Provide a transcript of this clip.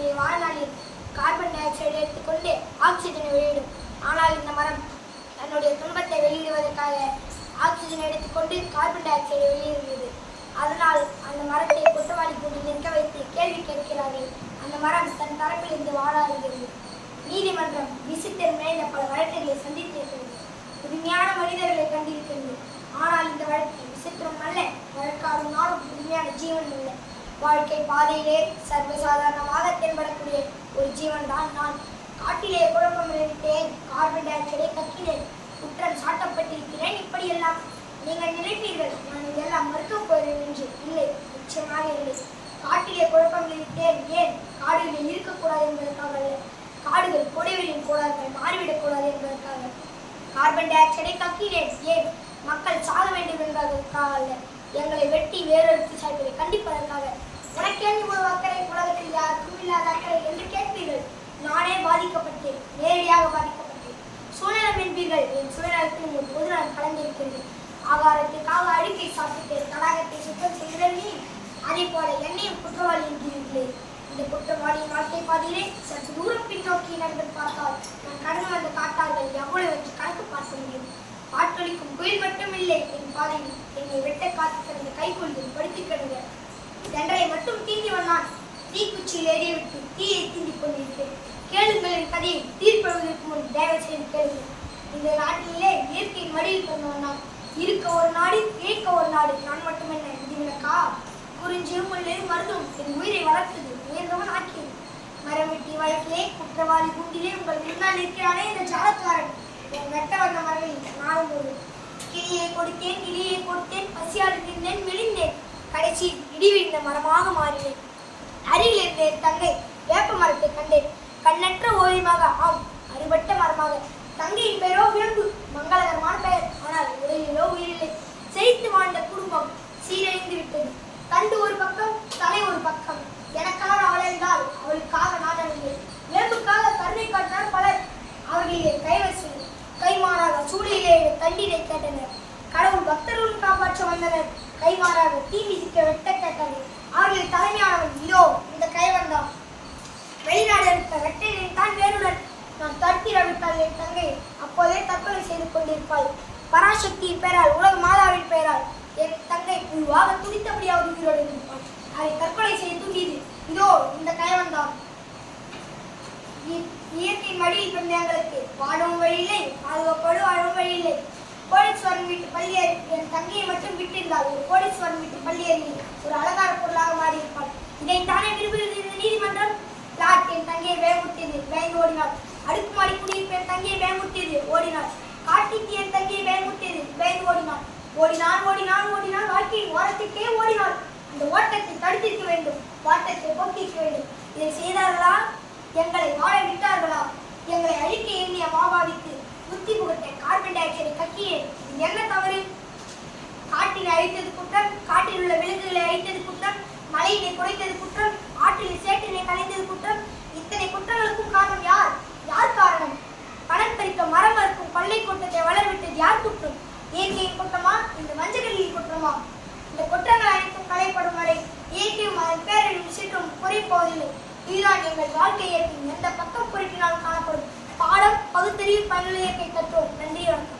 தன்னுடைய வாழ்நாளில் carbon tie ஆக்சைடை எடுத்துக்கொண்டு ஆக்சிஜனை வெளியிடும். ஆனால் இந்த மரம் தன்னுடைய துன்பத்தை வெளியிடுவதற்காக ஆக்சிஜனை எடுத்துக்கொண்டு கார்பன் டை ஆக்சைடை வெளியிடுகிறது. அதனால் அந்த மரத்தை குற்றவாளி கூட்டி நிற்க வைத்து கேள்வி கேட்கிறார்கள். அந்த மரம் தன் தரப்பில் இருந்து வாழாடுகிறது நீதிமன்றம் விசித்திரம் நிறைந்த பல வழக்குகளை சந்தித்திருக்கிறது. புதுமையான மனிதர்களை கண்டிருக்கிறது. ஆனால் இந்த வழக்கு விசித்திரம் அல்ல வழக்காடும் நாளும் புதுமையான ஜீவன் இல்லை. வாழ்க்கை பாதையிலே சர்வசாதாரணமாக தென்படக்கூடிய ஒரு ஜீவன் தான் நான். காட்டிலே குழப்பம் விளைவித்தேன் கார்பன் டை ஆக்சைடை கக்கினேன். குற்றம் சாட்டப்பட்டிருக்கிறேன். இப்படியெல்லாம் நீங்கள் நினைப்பீர்கள். நான் இதெல்லாம் மறுக்கப் போகிறேன் என்று இல்லை. நிச்சயமாக இல்லை. காட்டிலே குழப்பம் விளைவித்தேன் ஏன்? காடுகளில் இருக்கக்கூடாது என்பதற்காக காடுகள் கொடைவெளியின் கோளாறுகள் மாறிவிடக்கூடாது என்பதற்காக. கார்பன் டை ஆக்சைடை கக்கினேன். ஏன்? மக்கள் சாக வேண்டும் என்பதற்காக அல்ல. எங்களை வெட்டி வேறொருத்தி சாய்ப்பதை கண்டிப்பாக சுயநலம் என்பீர்கள் என் சுயநலத்தில் ஒரு நான் கலந்திருக்கின்றேன். ஆகாரத்துக்காக அழுக்கை சாப்பிட்டு தடாகத்தை சுத்தம் செய்கிறேன் அதே போல என்னையும் குற்றவாளி என்கிறீர்களே இந்த குற்றவாளி வாழ்க்கை பாதையிலே சற்று தூரம் பின்னோக்கி நடந்து பார்த்தால் நான் கடந்து வந்த காட்டார்கள் எவ்வளவு என்று கணக்கு பார்க்க முடியும். பாட்டொலிக்கும் குயில் மட்டுமில்லை என் பாதையில் என்னை வெட்ட காத்து கிடந்த கைகொள்கள் படுத்து கிடந்த தண்டரை மட்டும் தீண்டி வந்தான் தீக்குச்சியில் ஏறிவிட்டு தீயை தீண்டிக் கொண்டிருக்கிறேன் கேளுங்கள் என் கதையை தீர்ப்பெழுவதற்கு முன் தயவு செய்து கேளுங்கள். இந்த நாட்டிலே இயற்கையின் மடியில் பிறந்தவன் நான் இருக்க ஒரு நாடு கேட்க ஒரு நாடு. நான் மட்டுமென்ன விதிவிலக்கா குறிஞ்சியும் முள்ளையும் மருந்தும் என் உயிரை வளர்த்தது உயர்ந்தவன் ஆக்கியது. மரம் வெட்டி வழக்கிலே குற்றவாளி குண்டிலே உங்கள் முன்னால் இருக்கிறானே இந்த ஜாலக்காரன். என் வெட்ட வந்த மரவில் நானும் ஒரு கிளியை கொடுத்தேன் கிளியை கொடுத்தேன் பசியால் இருந்தேன் மெலிந்தேன் கடைசி இடிவிழுந்த மரமாக மாறினேன் அருகில் இருந்தேன் தங்கை வேப்ப மரத்தை கண்டேன். கண்ணற்ற ஓவியமாக ஆம் அறுபட்ட மரமாக. தங்கையின் பெயரோ விளம்பு மங்களகரமான பெயர் ஆனால் உயிரிலோ உயிரில்லை. செழித்து வாழ்ந்த குடும்பம் சீரழிந்து விட்டது. தண்டு ஒரு பக்கம் தலை ஒரு பக்கம். எனக்காக அவள் என்றால் அவளுக்காக நான் அழிந்தேன் விளம்புக்காக கருணை காட்டினார் பலர். அவர்களிலே கைவசம் கைமாறாக சூழலிலே தண்ணீரை கேட்டனர். கடவுள் பக்தர்களும் காப்பாற்ற வந்தனர். கைமாறாக தீ மிதிக்க வெட்ட கேட்டனர் அவர்களின் தலைமையானவன் இதோ இந்த கைவன் தான் வெளிநாடு எடுத்த வெட்டையனின் தான் வேறுடன். நான் தடுத்தி அளித்தாள் என் தங்கை அப்போதே தற்கொலை செய்து கொண்டிருப்பாள் பராசக்தியின் பெயரால் உலக மாதாவின் பெயரால் என் தங்கை உருவாக துடித்தபடியாவது உயிரோடு இருப்பாள் அதை தற்கொலை செய்து தூங்கியது இதோ இந்த கயவன் தான். இயற்கை இயற்கையின் மடியில் பிறந்த எங்களுக்கு. வாழும் வழியில்லை பாதுகாப்போடு வாழும் வழியில்லை. கோடீஸ்வரன் வீட்டு பள்ளியேறி என் தங்கையை மட்டும் விட்டிருந்தால் ஒரு கோடீஸ்வரன் வீட்டு பள்ளியேறி ஒரு அலங்கார பொருளாக மாறியிருப்பாள் தானே விரும்புகிறது இந்த நீதிமன்றம்? பிளாட் என் தங்கையை பயமுறுத்தியது பயந்து ஓடினாள் அடுக்குமாடி குடியிருப்பு என் தங்கையை பயமுறுத்தியது ஓடினாள் காட்டிக்கு என் தங்கையை பயமுறுத்தியது பயந்து ஓடினாள் ஓடினான் ஓடினான் ஓடினான். வாழ்க்கையின் ஓரத்துக்கே ஓடினாள் அந்த ஓட்டத்தை தடுத்திருக்க வேண்டும். ஓட்டத்தை போக்கியிருக்க வேண்டும். இதை செய்தார்களா? எங்களை வாழ விட்டார்களா? எங்களை அழிக்க எண்ணிய மாபாவிக்கு புத்தி புகட்ட கார்பன் டை ஆக்சைடை கக்கியே. இது என்ன தவறு? காட்டினை அழித்தது குற்றம் காட்டில் உள்ள விலங்குகளை அழித்தது குற்றம் மலையினை குறைத்தது குற்றம் ஆற்றில் சேற்றினை கலை சீற்றும் குறைப்போவதில்லை இதுதான் எங்கள் வாழ்க்கை இயற்கையின் எந்த பக்கம் குறிப்பினால் காணப்படும்? பாடம் பகுத்தறிவு பயனுள்ள இயற்கை தத்துவம். நன்றி வணக்கம்.